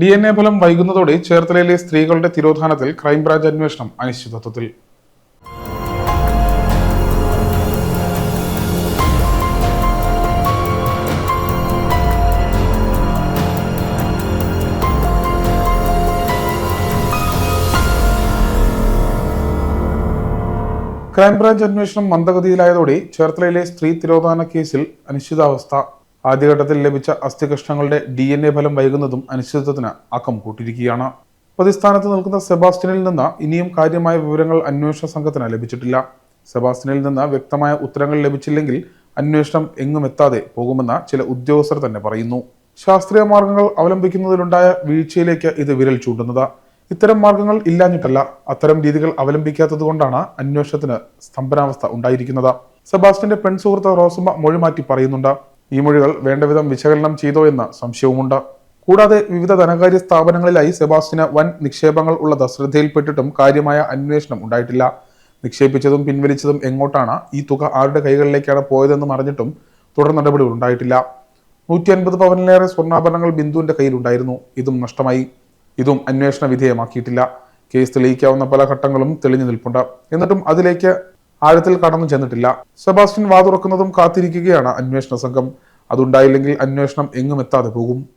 D N A ഫലം വൈകുന്നതോടെ ചേർത്തലയിലെ സ്ത്രീകളുടെ തിരോധാനത്തിൽ crime branch അന്വേഷണം അനിശ്ചിതത്വത്തിൽ. ക്രൈംബ്രാഞ്ച് അന്വേഷണം മന്ദഗതിയിലായതോടെ ചേർത്തലയിലെ സ്ത്രീ തിരോധാന കേസിൽ അനിശ്ചിതാവസ്ഥ. ആദ്യഘട്ടത്തിൽ ലഭിച്ച അസ്ഥികഷ്ണങ്ങളുടെ ഡി എൻ എ ഫലം വൈകുന്നതും അനിശ്ചിതത്വത്തിന് അക്കം കൂട്ടിയിരിക്കുകയാണ്. പ്രതിസ്ഥാനത്ത് നിൽക്കുന്ന സെബാസ്റ്റിനിൽ നിന്ന് ഇനിയും കാര്യമായ വിവരങ്ങൾ അന്വേഷണ സംഘത്തിന് ലഭിച്ചിട്ടില്ല. സെബാസ്റ്റിനിൽ നിന്ന് വ്യക്തമായ ഉത്തരങ്ങൾ ലഭിച്ചില്ലെങ്കിൽ അന്വേഷണം എങ്ങും എത്താതെ പോകുമെന്ന് ചില ഉദ്യോഗസ്ഥർ തന്നെ പറയുന്നു. ശാസ്ത്രീയ മാർഗങ്ങൾ അവലംബിക്കുന്നതിലുണ്ടായ വീഴ്ചയിലേക്ക് ഇത് വിരൽ ചൂണ്ടുന്നത്. ഇത്തരം മാർഗങ്ങൾ ഇല്ലാഞ്ഞിട്ടല്ല അത്തരം രീതികൾ അവലംബിക്കാത്തതുകൊണ്ടാണ് അന്വേഷണത്തിന് സ്തംഭനാവസ്ഥ ഉണ്ടായിരിക്കുന്നത്. സെബാസ്റ്റിന്റെ പെൺസുഹൃത്ത് റോസമ്മ മൊഴി മാറ്റി പറയുന്നുണ്ട് ഈ മൊഴികൾ വേണ്ടവിധം വിശകലനം ചെയ്തോ എന്ന സംശയവുമുണ്ട്. കൂടാതെ വിവിധ ധനകാര്യ സ്ഥാപനങ്ങളിലായി സെബാസ്റ്റിന് വൻ നിക്ഷേപങ്ങൾ ഉള്ളത് ശ്രദ്ധയിൽപ്പെട്ടിട്ടും കാര്യമായ അന്വേഷണം ഉണ്ടായിട്ടില്ല. നിക്ഷേപിച്ചതും പിൻവലിച്ചതും എങ്ങോട്ടാണ്? ഈ തുക ആരുടെ കൈകളിലേക്കാണ് പോയതെന്നും അറിഞ്ഞിട്ടും തുടർ നടപടികൾ ഉണ്ടായിട്ടില്ല. നൂറ്റി അൻപത് പവനിലേറെ സ്വർണാഭരണങ്ങൾ ബിന്ദുവിന്റെ കയ്യിലുണ്ടായിരുന്നു. ഇതും നഷ്ടമായി. ഇതും അന്വേഷണ വിധേയമാക്കിയിട്ടില്ല. കേസ് തെളിയിക്കാവുന്ന പല ഘട്ടങ്ങളും തെളിഞ്ഞു നിൽപ്പുണ്ട്. എന്നിട്ടും അതിലേക്ക് ആഴത്തിൽ കടന്നു ചെന്നിട്ടില്ല. സെബാസ്റ്റ്യൻ വാതുറക്കുന്നതും കാത്തിരിക്കുകയാണ് അന്വേഷണ സംഘം. അതുണ്ടായില്ലെങ്കിൽ അന്വേഷണം എങ്ങും എത്താതെ പോകും.